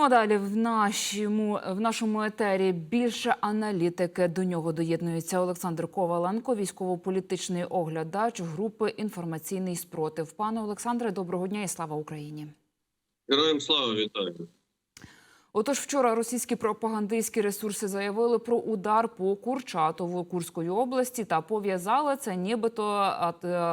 Ну а далі в нашому в нашому етері більше аналітики. До нього доєднується Олександр Коваленко, військово-політичний оглядач групи інформаційний спротив. Пане Олександре, доброго дня і слава Україні. Героям слава вітаю. Отож, вчора російські пропагандистські ресурси заявили про удар по Курчатову Курської області та пов'язали це нібито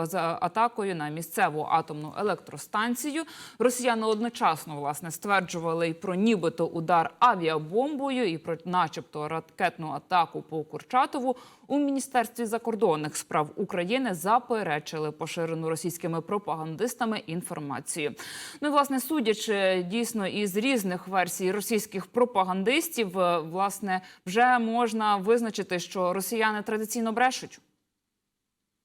з атакою на місцеву атомну електростанцію. Росіяни одночасно власне стверджували і про нібито удар авіабомбою, і про, начебто, ракетну атаку по Курчатову. У міністерстві закордонних справ України заперечили поширену російськими пропагандистами інформацію. Ну власне судячи дійсно із різних версій російських пропагандистів, е, власне, вже можна визначити, що росіяни традиційно брешуть.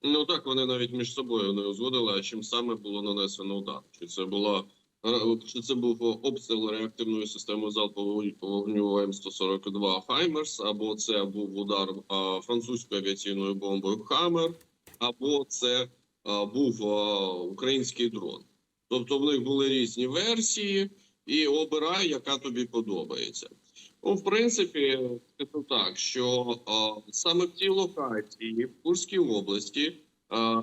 Ну так вони навіть між собою не узгодили, а чим саме було нанесено удар. Чи це була е, чи це був обстріл реактивною системою залпового вогню М142 Хаймерс, або це був удар а, французькою авіаційною бомбою Хаммер, або це був український дрон. Тобто в них були різні версії, і обирай, яка тобі подобається. Ну, в принципі, скажу так, що саме в цій локації в Курській області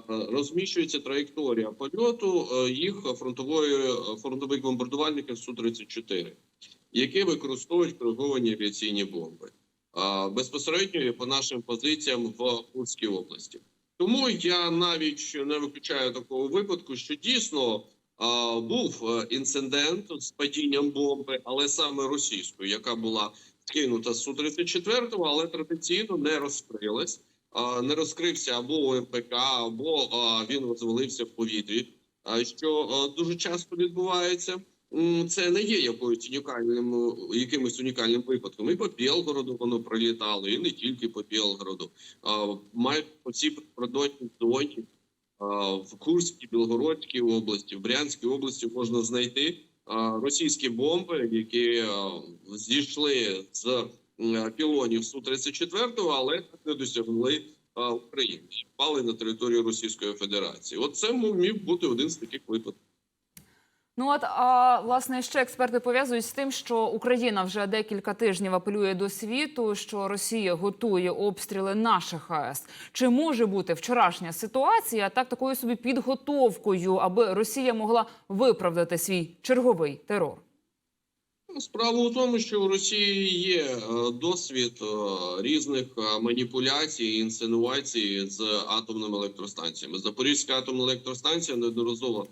розміщується траєкторія польоту їх фронтової фронтових бомбардувальників су 34 які використовують кориговані авіаційні бомби а, безпосередньо по нашим позиціям в Курській області. Тому я навіть не виключаю такого випадку, що дійсно був е, інцидент з падінням бомби, але саме російською, яка була скинута з су 34 але традиційно не розкрилась, не розкрився або ОМПК, або він розвалився в повітрі. А що дуже часто відбувається. Це не є якоюсь унікальним, е, якимось унікальним випадком. І по Білгороду воно прилітало, і не тільки по Білгороду. Майже по цій прикордонній зоні в Курській, Білгородській області, в Брянській області можна знайти російські бомби, які зійшли з пілонів су 34 але не досягли України, впали на територію Російської Федерації. От це міг бути один з таких випадків. Ну от а власне ще експерти пов'язують з тим, що Україна вже декілька тижнів апелює до світу, що Росія готує обстріли наших АЕС. Чи може бути вчорашня ситуація так такою собі підготовкою, аби Росія могла виправдати свій черговий терор? Ну, Справа у тому, що у Росії є е, досвід е, різних е, маніпуляцій, інсинуацій з атомними електростанціями. Запорізька атомна електростанція неодноразово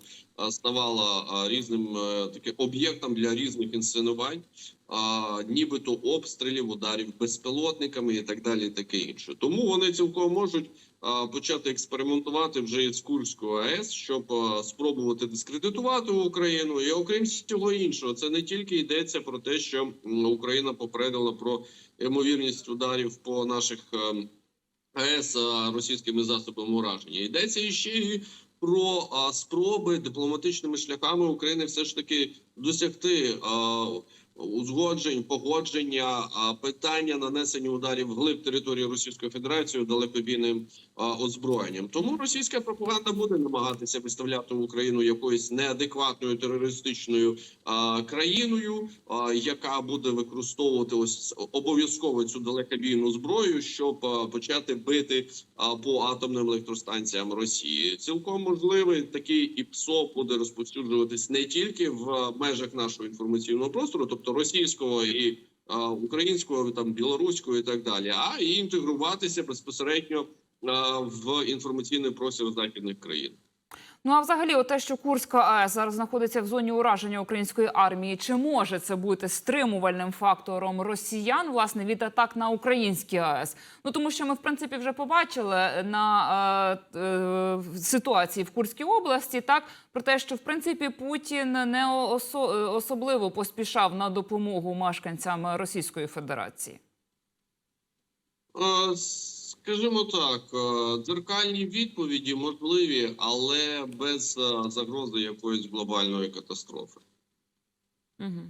ставала різним таким об'єктом для різних інсценувань, а, нібито обстрілів, ударів безпілотниками і так далі, і таке інше. Тому вони цілком можуть почати експериментувати вже із Курською АЕС, щоб спробувати дискредитувати Україну. І окрім всього іншого, це не тільки йдеться про те, що Україна попередила про ймовірність ударів по наших ем, АЕС російськими засобами ураження. Йдеться іще і про спроби дипломатичними шляхами України все ж таки досягти узгоджень, погодження, питання нанесення ударів вглиб території Російської Федерації далекобійним озброєнням. Тому російська пропаганда буде намагатися виставляти Україну якоюсь неадекватною терористичною країною, яка буде використовувати ось обов'язково цю далекобійну зброю, щоб почати бити по атомним електростанціям Росії. Цілком можливий такий і ПСО буде розповсюджуватись не тільки в межах нашого інформаційного простору, тобто російського і українського, там білоруського і так далі, а і інтегруватися безпосередньо в інформаційний простір західних країн. Ну а взагалі, те, що Курська АЕС зараз знаходиться в зоні ураження української армії, чи може це бути стримувальним фактором росіян власне від атак на українські АЕС? Ну тому що ми в принципі вже побачили на е, е, ситуації в Курській області, так про те, що в принципі Путін не осо, е, особливо поспішав на допомогу мешканцям Російської Федерації. Скажімо так, е, дзеркальні відповіді можливі, але без е, загрози якоїсь глобальної катастрофи. Угу.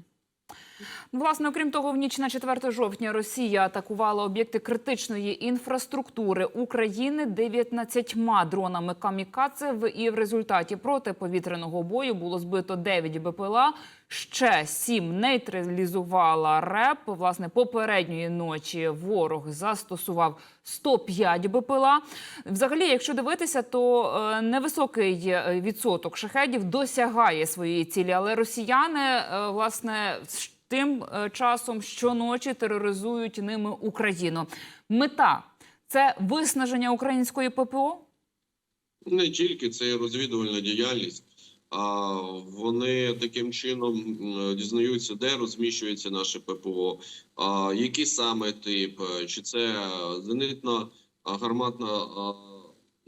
Власне, окрім того, в ніч на 4 жовтня Росія атакувала об'єкти критичної інфраструктури України 19 дронами камікадзе. І в результаті протиповітряного бою було збито 9 БПЛА. Ще 7 нейтралізувала РЕП. Власне, попередньої ночі ворог застосував 105 БПЛА. Взагалі, якщо дивитися, то е, невисокий е, відсоток шахедів досягає своєї цілі, але росіяни е, власне тим часом щоночі тероризують ними Україну. Мета це виснаження української ППО. Не тільки це розвідувальна діяльність, вони таким чином дізнаються, де розміщується наше ППО, а, який саме тип, е, чи це зенитно гарматно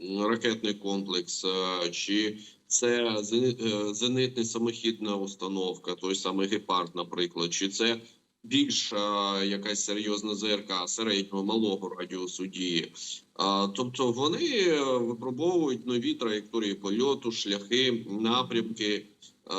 ракетний комплекс, е, чи це е, зенитна самохідна установка, той самий гепард, наприклад, чи це більш е, якась серйозна ЗРК середнього малого радіусу дії. А, Тобто вони е, випробовують нові траєкторії польоту, шляхи, напрямки. Е,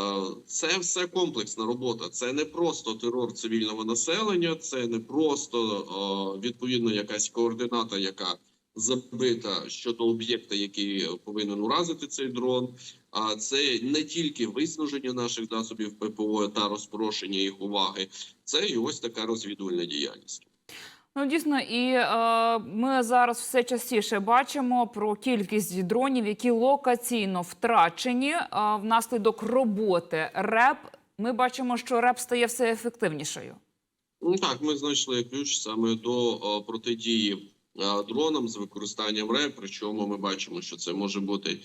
Це все комплексна робота. Це не просто терор цивільного населення, це не просто е, відповідно якась координата, яка забита щодо об'єкта, який повинен уразити цей дрон. А це не тільки виснаження наших засобів ППО та розпорошення їх уваги, це і ось така розвідувальна діяльність. Ну дійсно, і е, ми зараз все частіше бачимо про кількість дронів, які локаційно втрачені е, внаслідок роботи РЕП. Ми бачимо, що РЕП стає все ефективнішою. Ну так, ми знайшли ключ саме до е, протидії е, дронам з використанням РЕП. Причому ми бачимо, що це може бути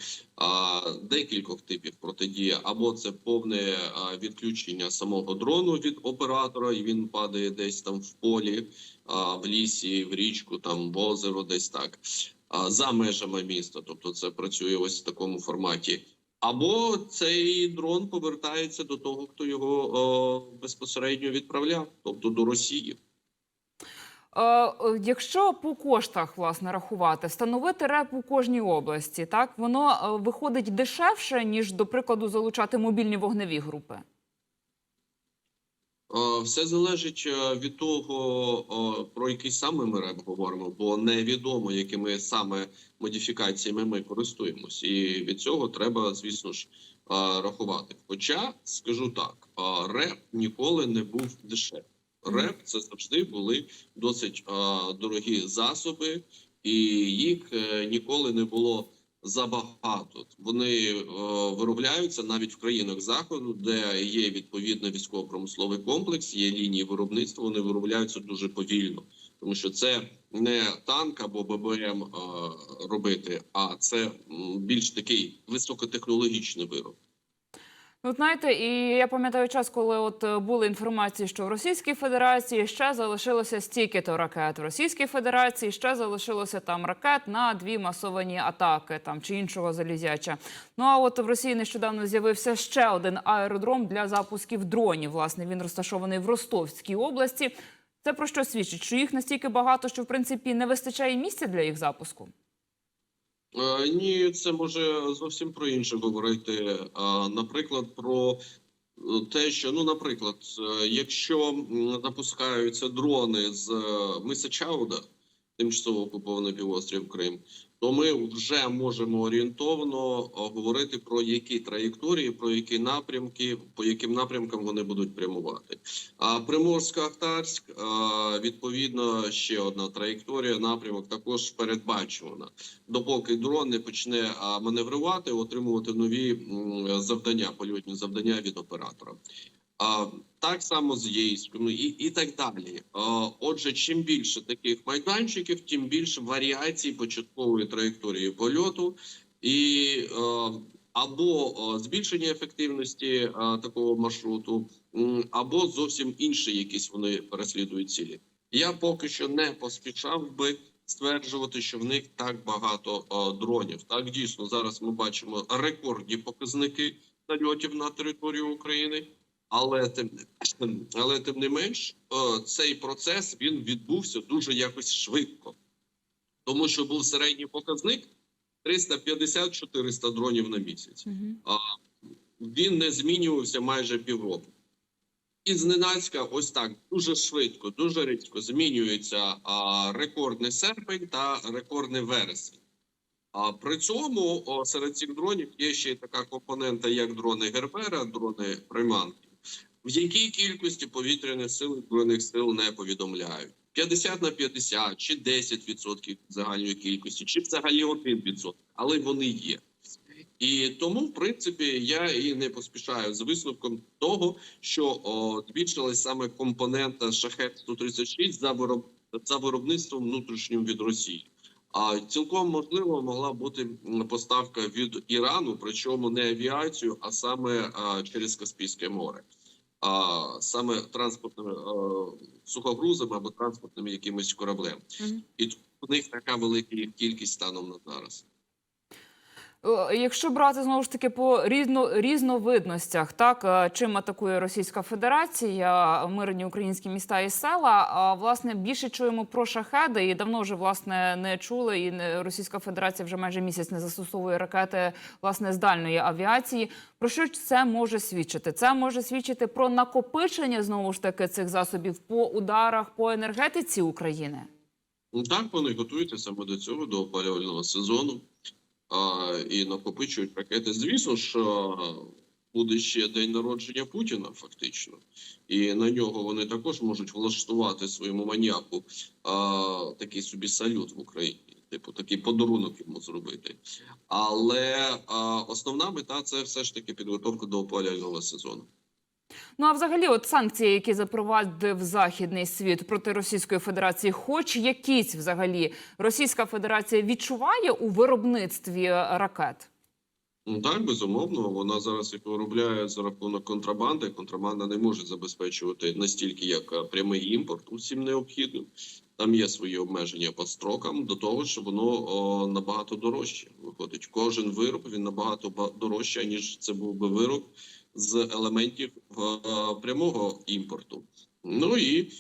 декількох типів протидії, або це повне відключення самого дрону від оператора, і він падає десь там в полі, в лісі, в річку, там в озеро, десь так за межами міста. Тобто, це працює ось в такому форматі. Або цей дрон повертається до того, хто його о, безпосередньо відправляв, тобто до Росії. Е, е, Якщо по коштах власне рахувати, встановити РЕП у кожній області, так воно е, виходить дешевше ніж до прикладу залучати мобільні вогневі групи. Все залежить від того, про який саме ми РЕП говоримо, бо невідомо, якими саме модифікаціями ми користуємось, і від цього треба, звісно ж, рахувати. Хоча скажу так, РЕП ніколи не був дешевий. РЕП це завжди були досить е, дорогі засоби, і їх е, ніколи не було забагато. Вони е, виробляються навіть в країнах заходу, де є відповідно військово-промисловий комплекс, є лінії виробництва. Вони виробляються дуже повільно, тому що це не танк або ББМ е, робити, а це більш такий високотехнологічний вироб. Ну, знаєте, і я пам'ятаю час, коли от е, були інформації, що в Російській Федерації ще залишилося стільки-то ракет. В Російській Федерації ще залишилося там ракет на дві масовані атаки там чи іншого залізяча. Ну а от в Росії нещодавно з'явився ще один аеродром для запусків дронів. Власне, він розташований в Ростовській області. Це про що свідчить? Що їх настільки багато, що в принципі не вистачає місця для їх запуску? Е, Ні, це може зовсім про інше говорити. Наприклад, про е, те, що ну, наприклад, е, якщо запускаються дрони з е, миса Чауда, тимчасово окупований півострів Крим, то ми вже можемо орієнтовно е, говорити про які траєкторії, про які напрямки, по яким напрямкам вони будуть прямувати. А Приморсько-Ахтарськ, е, відповідно, ще одна траєкторія, напрямок також передбачувана допоки дрон не почне маневрувати, отримувати нові завдання, польотні завдання від оператора. Так само з єйськом і, і так далі. Отже, чим більше таких майданчиків, тим більше варіацій початкової траєкторії польоту і або збільшення ефективності такого маршруту, або зовсім інші якісь вони переслідують цілі. Я поки що не поспішав би стверджувати, що в них так багато о, дронів. Так дійсно зараз ми бачимо рекордні показники нальотів на територію України, але тим але тим не менш, цей процес він відбувся дуже якось швидко, тому що був середній показник 350-400 дронів на місяць. Він не змінювався майже півроку. і зненацька, ось так дуже швидко, дуже рідко змінюється а, рекордний серпень та рекордний вересень. А при цьому о, серед цих дронів є ще й така компонента, як дрони Гербера, дрони приманки, в якій кількості повітряних сил збройних сил не повідомляють. 50 на 50 чи 10% загальної кількості, чи взагалі 1%, але вони є. І тому, в принципі, я і не поспішаю з висновком того, що о, збільшилась саме компонента шахет 136 за вироб за виробництвом внутрішнім від Росії. А цілком можливо могла бути поставка від Ірану, причому не авіацію, а саме через Каспійське море, а саме транспортними сухогрузами або транспортними якимось кораблем. Мгм. І тут у них така велика кількість станом на зараз. Е, Якщо брати знову ж таки по різно, різновидностях, так е, чим атакує Російська Федерація, мирні українські міста і села, а власне більше чуємо про шахеди, і давно вже власне не чули. І Російська Федерація вже майже місяць не застосовує ракети власне з дальної авіації. Про що це може свідчити? Це може свідчити про накопичення знову ж таки цих засобів по ударах по енергетиці України. Ну так, вони готуються саме до цього, до опалювального сезону і накопичують ракети. Звісно ж, буде ще день народження Путіна, фактично, і на нього вони також можуть влаштувати своєму маніяку а, такий собі салют в Україні. Типу, такий подарунок йому зробити. Але а, основна мета це все ж таки підготовка до опалювального сезону. Ну а взагалі, от санкції, які запровадив західний світ проти Російської Федерації, хоч якісь взагалі Російська Федерація відчуває у виробництві ракет. Ну так, безумовно, вона зараз їх виробляє за рахунок контрабанди. Контрабанда не може забезпечувати настільки, як е, прямий імпорт усім необхідним. Там є свої обмеження по строкам до того, що воно о, набагато дорожче виходить. Кожен вироб він набагато ба- дорожче, ніж це був би вироб з елементів е, прямого імпорту. Ну і,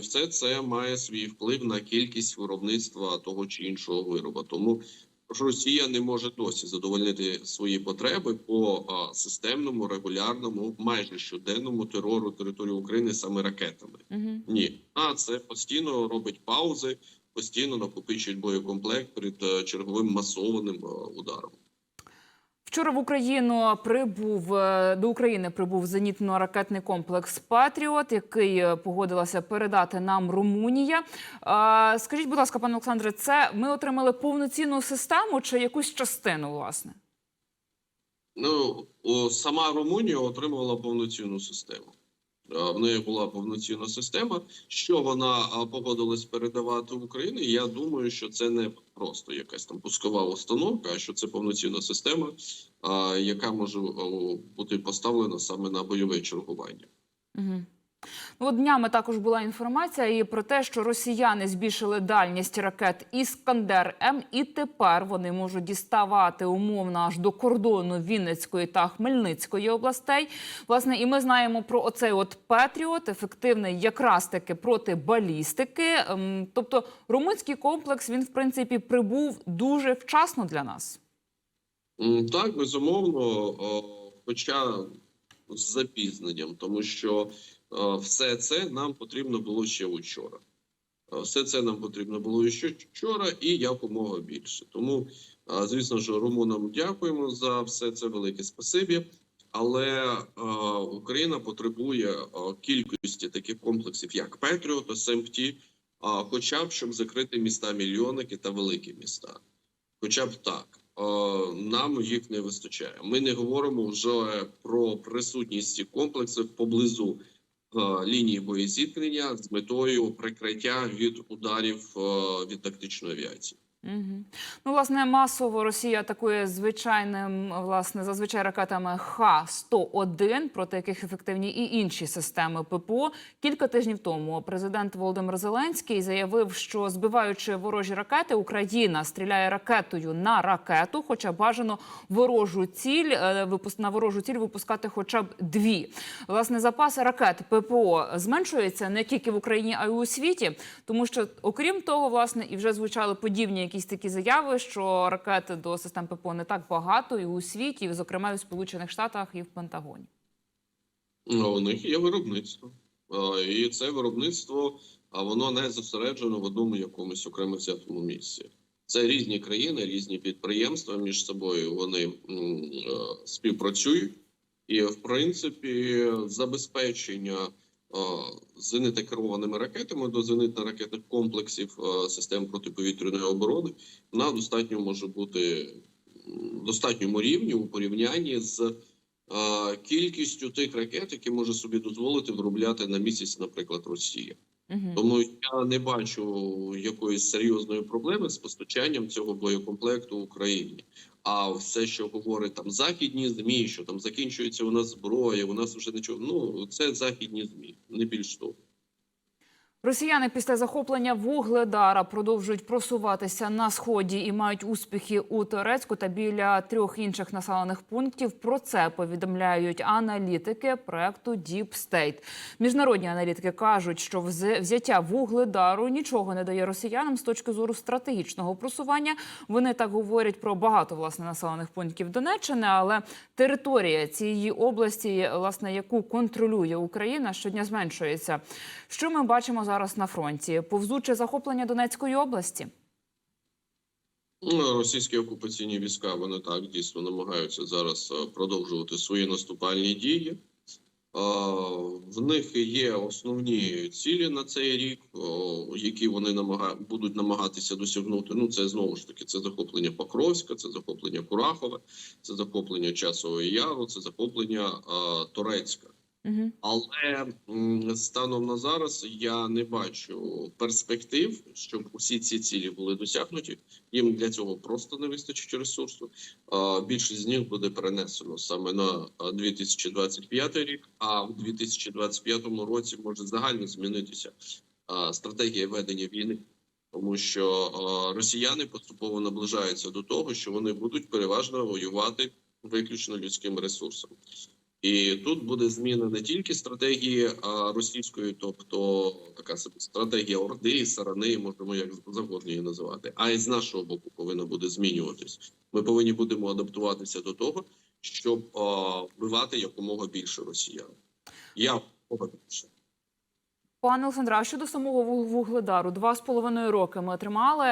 все це має свій вплив на кількість виробництва того чи іншого вироба. Тому Росія не може досі задовольнити свої потреби по системному, регулярному, майже щоденному терору території України саме ракетами. Угу. Ні, а це постійно робить паузи, постійно накопичують боєкомплект перед е, черговим масованим е, ударом. Вчора в Україну прибув е, до України прибув зенітно-ракетний комплекс Патріот, який е, погодилася передати нам Румунія. Скажіть, будь ласка, пане Олександре, це ми отримали повноцінну систему чи якусь частину, власне? Ну сама Румунія отримувала повноцінну систему. А, В неї була повноцінна система. Що вона погодилась передавати в Україну? Я думаю, що це не просто якась там пускова установка, а що це повноцінна система, яка може бути поставлена саме на бойове чергування. Угу. Ну, днями також була інформація і про те, що росіяни збільшили дальність ракет Іскандер М, і тепер вони можуть діставати умовно аж до кордону Вінницької та Хмельницької областей. Власне, і ми знаємо про оцей от Петріот, ефективний якраз таки проти балістики. Ем, Тобто, румунський комплекс він в принципі прибув дуже вчасно для нас. Так, безумовно, хоча з запізненням, тому що все це нам потрібно було ще вчора. Е, Все це нам потрібно було ще вчора і якомога більше. Тому, е, звісно ж, румунам дякуємо за все це велике спасибі. Але е, Україна потребує е, кількості таких комплексів, як Петріот, СМТ, е, хоча б щоб закрити міста мільйонники та великі міста. Хоча б так. Е, нам їх не вистачає. Ми не говоримо вже про присутність цих комплексів поблизу е, лінії боєзіткнення з метою прикриття від ударів е, від тактичної авіації. Угу. Ну, власне, масово Росія атакує звичайним, власне, зазвичай ракетами Х-101, проти яких ефективні і інші системи ППО. Кілька тижнів тому президент Володимир Зеленський заявив, що збиваючи ворожі ракети, Україна стріляє ракетою на ракету, хоча бажано ворожу ціль е, на ворожу ціль випускати хоча б дві. Власне, запаси ракет ППО зменшуються не тільки в Україні, а й у світі, тому що, окрім того, власне, і вже звучали подібні якісь такі заяви, що ракет до систем ППО не так багато і у світі, і, зокрема, і в Сполучених Штатах і в Пентагоні. Ну, у них є виробництво. І це виробництво, а воно не зосереджено в одному якомусь окремо взятому місці. Це різні країни, різні підприємства між собою. Вони е, співпрацюють, і в принципі забезпечення е, зенитно-керованими ракетами до зенитно-ракетних комплексів е, систем протиповітряної оборони на достатньо може бути достатньому рівні у порівнянні з е, кількістю тих ракет, які може собі дозволити виробляти на місяць, наприклад, Росія. Угу. Тому я не бачу якоїсь серйозної проблеми з постачанням цього боєкомплекту Україні. А все, що говорить там західні змі, що там закінчується у нас зброя, у нас вже нічого. Ну це західні змі, не більш того. Росіяни після захоплення Вугледара продовжують просуватися на сході і мають успіхи у Торецьку та біля трьох інших населених пунктів. Про це повідомляють аналітики проекту Deep State. Міжнародні аналітики кажуть, що вз- взяття Вугледару нічого не дає росіянам з точки зору стратегічного просування. Вони так говорять про багато власне населених пунктів Донеччини, але територія цієї області, власне, яку контролює Україна, щодня зменшується. Що ми бачимо зараз на фронті? Повзуче захоплення Донецької області. Ну, російські окупаційні війська вони так дійсно намагаються зараз е, продовжувати свої наступальні дії. В них є основні цілі на цей рік, які вони намага... будуть намагатися досягнути. Ну, це знову ж таки це захоплення Покровська, це захоплення Курахова, це захоплення Часового Яру, це захоплення Торецька. Але станом на зараз я не бачу перспектив, щоб усі ці цілі були досягнуті. Їм для цього просто не вистачить ресурсу. Більшість з них буде перенесено саме на а, 2025 рік. А в 2025 році може загально змінитися стратегія ведення війни, тому що росіяни поступово наближаються до того, що вони будуть переважно воювати виключно людським ресурсом. І тут буде зміна не тільки стратегії а, російської, тобто така стратегія Орди, Сарани, можемо як завгодно її називати, а й з нашого боку повинна буде змінюватись. Ми повинні будемо адаптуватися до того, щоб а, вбивати якомога більше росіян. Я погоджуюся. Пане Олександре, а щодо самого вугледару, два з половиною роки ми тримали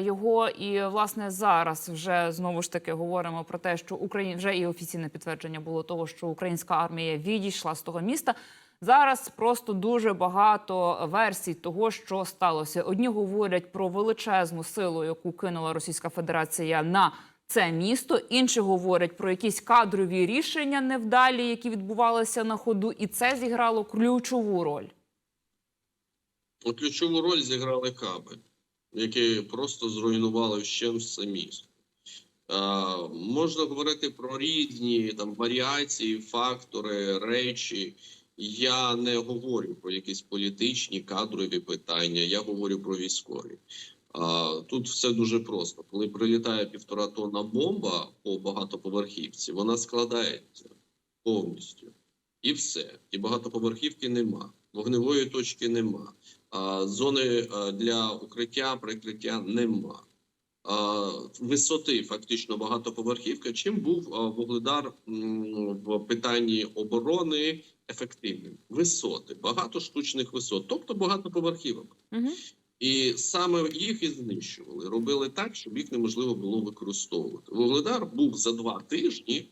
його, і власне зараз вже знову ж таки говоримо про те, що Україна вже і офіційне підтвердження було того, що українська армія відійшла з того міста. Зараз просто дуже багато версій того, що сталося. Одні говорять про величезну силу, яку кинула Російська Федерація на це місто. Інші говорять про якісь кадрові рішення невдалі, які відбувалися на ходу, і це зіграло ключову роль. Ключову роль зіграли каби, які просто зруйнували вщент все місто. Е, можна говорити про різні там варіації, фактори, речі. Я не говорю про якісь політичні кадрові питання, я говорю про військові. А, тут все дуже просто. Коли прилітає півтора тонна бомба по багатоповерхівці, вона складається повністю. І все. І багатоповерхівки нема, вогневої точки нема, зони для укриття, прикриття нема. Висоти фактично багатоповерхівка. Чим був Вугледар в питанні оборони ефективним? Висоти, багато штучних висот, тобто багатоповерхівок. Угу. І саме їх і знищували, робили так, щоб їх неможливо було використовувати. Вугледар був за два тижні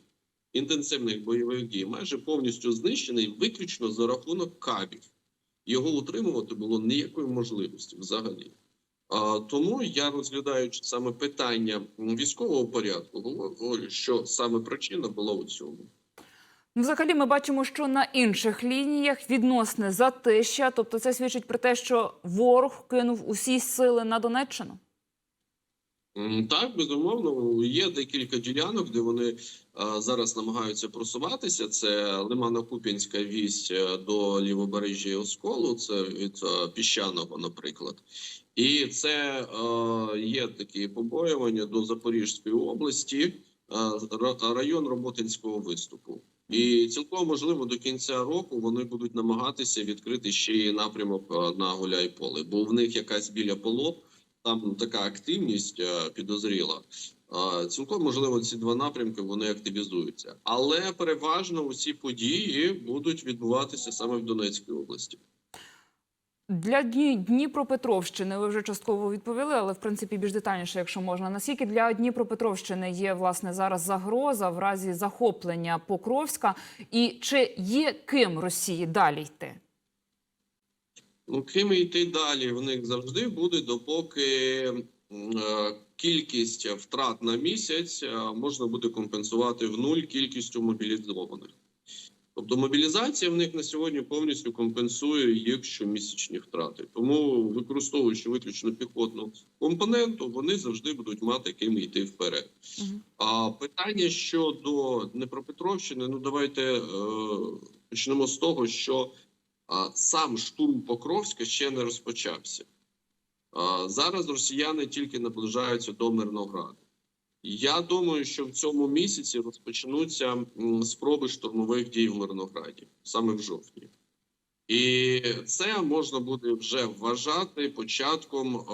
інтенсивних бойових дій, майже повністю знищений виключно за рахунок кабів. Його утримувати було ніякої можливості взагалі. А, тому я розглядаючи саме питання військового порядку, говорю, що саме причина була у цьому. Ну, взагалі, ми бачимо, що на інших лініях відносне затища. Тобто, це свідчить про те, що ворог кинув усі сили на Донеччину. Так, безумовно, є декілька ділянок, де вони а, зараз намагаються просуватися. Це Лимано-Куп'янська вісь е, до лівобережжя Осколу, це від е, піщаного, наприклад. І це е, є такі побоювання до Запорізької області, е, район Роботинського виступу. І цілком можливо до кінця року вони будуть намагатися відкрити ще й напрямок е, на Гуляйполе, бо в них якась біля полот там така активність е, підозріла. Цілком можливо, ці два напрямки вони активізуються, але переважно усі події будуть відбуватися саме в Донецькій області. Для Дні- Дніпропетровщини ви вже частково відповіли, але в принципі більш детальніше, якщо можна. Наскільки для Дніпропетровщини є власне зараз загроза в разі захоплення Покровська, і чи є ким Росії далі йти? Ну, ким йти далі в них завжди буде, допоки е, кількість втрат на місяць е, можна буде компенсувати в нуль кількістю мобілізованих. Тобто мобілізація в них на сьогодні повністю компенсує їх щомісячні втрати. Тому, використовуючи виключно піхотну компоненту, вони завжди будуть мати ким йти вперед. Мгм. А питання щодо Дніпропетровщини, ну давайте е, почнемо з того, що сам штурм Покровська ще не розпочався. Зараз росіяни тільки наближаються до Мирнограду. Я думаю, що в цьому місяці розпочнуться спроби штурмових дій в Мирнограді, саме в жовтні. І це можна буде вже вважати початком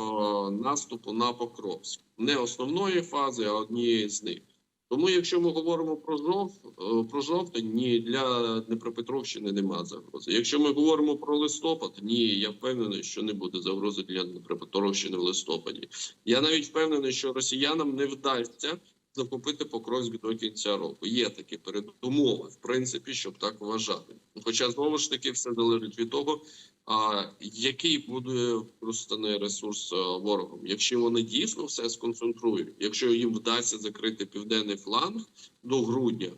наступу на Покровськ. Не основної фази, а однієї з них. Тому, якщо ми говоримо про жов, е, про жовтень, ні, для Дніпропетровщини нема загрози. Якщо ми говоримо про листопад, ні, я впевнений, що не буде загрози для Дніпропетровщини в листопаді. Я навіть впевнений, що росіянам не вдасться захопити Покровськ до кінця року. Є такі передумови, в принципі, щоб так вважати. Хоча знову ж таки все залежить від того, а, який буде використаний ресурс а, ворогом. Якщо вони дійсно все сконцентрують, якщо їм вдасться закрити південний фланг до грудня,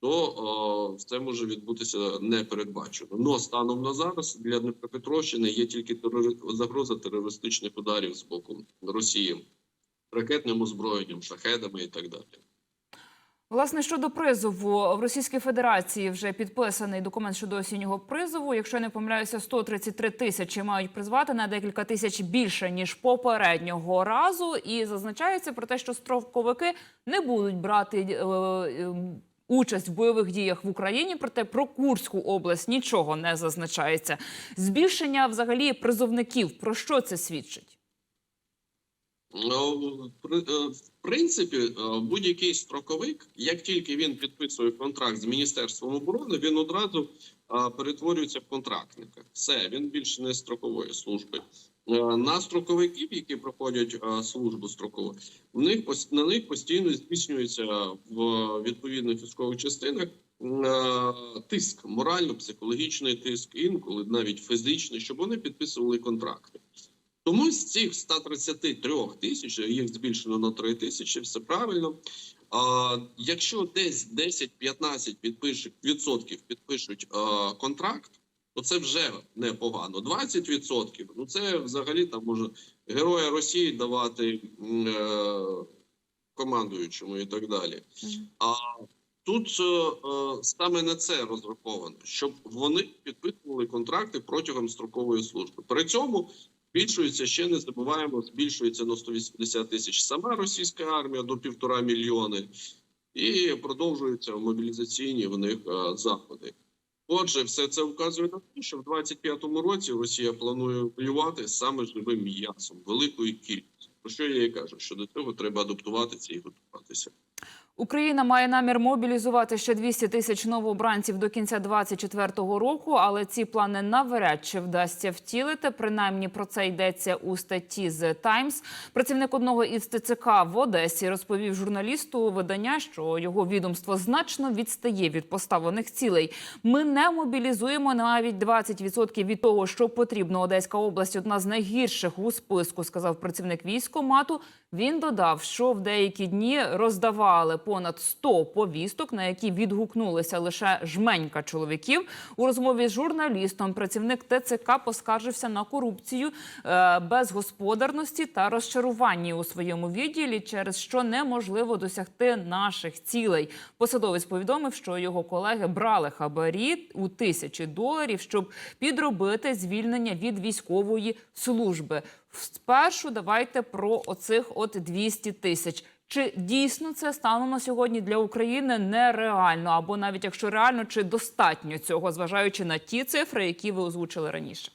то а, все може відбутися непередбачено. Но станом на зараз для Дніпропетровщини є тільки терори... загроза терористичних ударів з боку Росії ракетним озброєнням, шахедами і так далі. Власне, щодо призову в Російській Федерації вже підписаний документ щодо осіннього призову. Якщо я не помиляюся, 133 тисячі мають призвати на декілька тисяч більше ніж попереднього разу. І зазначається про те, що строковики не будуть брати е, е, участь в бойових діях в Україні. Проте про Курську область нічого не зазначається. Збільшення взагалі призовників про що це свідчить? Ну, е, В принципі, е, будь-який строковик, як тільки він підписує контракт з міністерством оборони, він одразу е, перетворюється в контрактника. Все, він більше не строкової служби. На строковиків, які проходять службу строкову, в них на них постійно здійснюється в відповідних військових частинах тиск, морально-психологічний тиск, інколи навіть фізичний, щоб вони підписували контракти. Тому з цих 133 тисяч, їх збільшено на 3 тисячі, все правильно. А, якщо десь 10-15 підпишуть відсотків підпишуть а, контракт, то це вже непогано. 20 відсотків, ну це взагалі там може героя Росії давати е, командуючому і так далі. А тут е, е, саме на це розраховано, щоб вони підписували контракти протягом строкової служби. При цьому збільшується ще не забуваємо, збільшується на 180 тисяч сама російська армія до півтора мільйони, і продовжуються мобілізаційні в них е, заходи. Отже, все це вказує на те, що в 25-му році Росія планує воювати саме живим м'ясом, великою кількістю. Про що я і кажу, що до цього треба адаптуватися і готуватися. Україна має намір мобілізувати ще 200 тисяч новообранців до кінця 2024 року, але ці плани навряд чи вдасться втілити. Принаймні про це йдеться у статті з Times. Працівник одного із ТЦК в Одесі розповів журналісту видання, що його відомство значно відстає від поставлених цілей. Ми не мобілізуємо навіть 20% від того, що потрібно. Одеська область одна з найгірших у списку, сказав працівник військомату. Він додав, що в деякі дні роздавали понад 100 повісток, на які відгукнулися лише жменька чоловіків. У розмові з журналістом працівник ТЦК поскаржився на корупцію, е, безгосподарності та розчарування у своєму відділі, через що неможливо досягти наших цілей. Посадовець повідомив, що його колеги брали хабарі у тисячі доларів, щоб підробити звільнення від військової служби. Спершу давайте про оцих от 200 тисяч. Чи дійсно це станом на сьогодні для України нереально, або навіть якщо реально, чи достатньо цього, зважаючи на ті цифри, які ви озвучили раніше?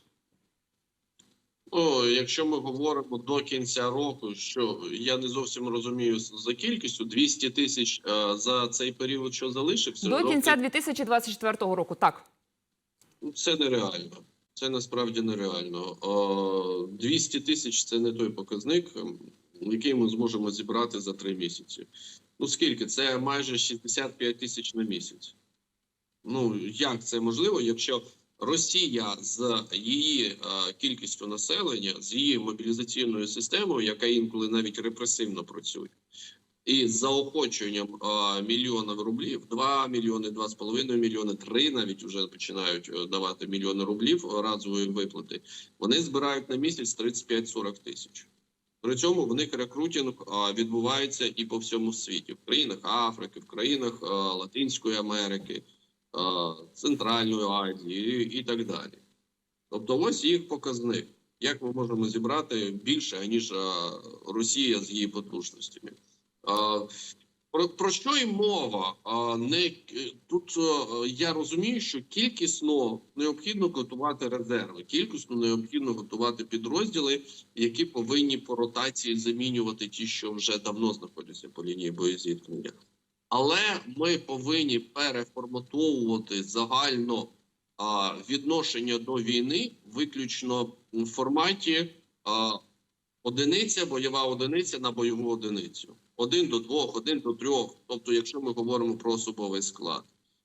Ну, якщо ми говоримо до кінця року, що я не зовсім розумію за кількістю 200 тисяч е, за цей період, що залишився, До кінця 2024 року. Так. це нереально. Це насправді нереально. 200 тисяч це не той показник, який ми зможемо зібрати за три місяці. Ну скільки? Це майже 65 тисяч на місяць. Ну як це можливо, якщо Росія з її е, кількістю населення, з її мобілізаційною системою, яка інколи навіть репресивно працює, і з заохоченням е, рублів, 2 мільйони, 2,5 мільйони, 3 навіть вже починають е, давати мільйони рублів разової виплати. Вони збирають на місяць 35-40 тисяч. При цьому в них рекрутинг відбувається і по всьому світі, в країнах Африки, в країнах Латинської Америки, Центральної Азії і, так далі. Тобто, ось їх показник. Як ми можемо зібрати більше, аніж Росія з її потужностями? Про, про що і мова? Не е, тут е, я розумію, що кількісно необхідно готувати резерви, кількісно необхідно готувати підрозділи, які повинні по ротації замінювати ті, що вже давно знаходяться по лінії боєзіткнення. Але ми повинні переформатовувати загально а, відношення до війни виключно в форматі а, одиниця, бойова одиниця на бойову одиницю. Один до двох, один до трьох. Тобто, якщо ми говоримо про особовий склад,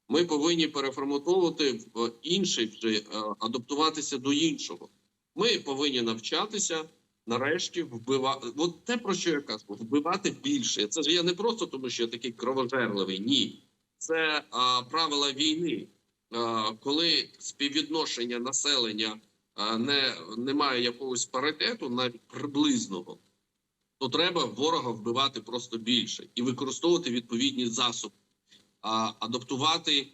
ми повинні переформатовувати в інший вже е, адаптуватися до іншого. Ми повинні навчатися нарешті вбивати. От те про що я кажу, вбивати більше. Це ж я не просто тому, що я такий кровожерливий. Ні, це а, правила війни. А, коли співвідношення населення а, не немає якогось паритету, навіть приблизного, то треба ворога вбивати просто більше і використовувати відповідні засоби, адаптувати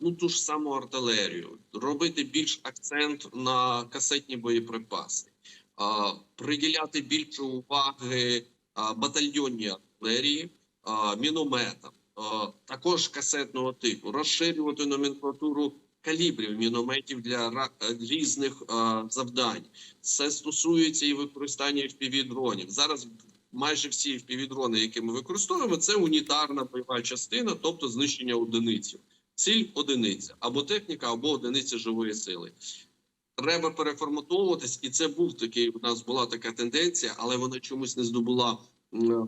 ну ту ж саму артилерію, робити більш акцент на касетні боєприпаси, приділяти більше уваги а, батальйонній артилерії, мінометам, також касетного типу, розширювати номенклатуру калібрів мінометів для е, різних а, завдань. Це стосується і використання FPV-дронів. Зараз майже всі FPV-дрони, які ми використовуємо, це унітарна бойова частина, тобто знищення одиниці. Ціль одиниця або техніка, або одиниця живої сили. Треба переформатовуватись, і це був такий. У нас була така тенденція, але вона чомусь не здобула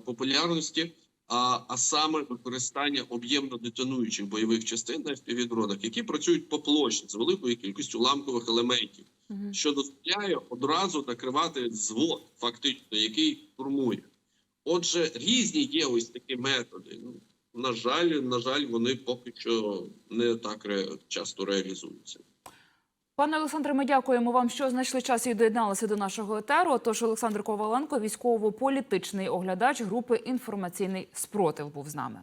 популярності. А, а саме використання об'ємно детонуючих бойових частин на FPV-дронах, які працюють по площі з великою кількістю ламкових елементів Мгм. що дозволяє одразу накривати звод, фактично, який формує. Отже, різні є ось такі методи. Ну, на жаль, на жаль, вони поки що не так часто реалізуються. Пане Олександре, ми дякуємо вам, що знайшли час і доєдналися до нашого етеру. Тож Олександр Коваленко, військово-політичний оглядач групи інформаційний спротив, був з нами.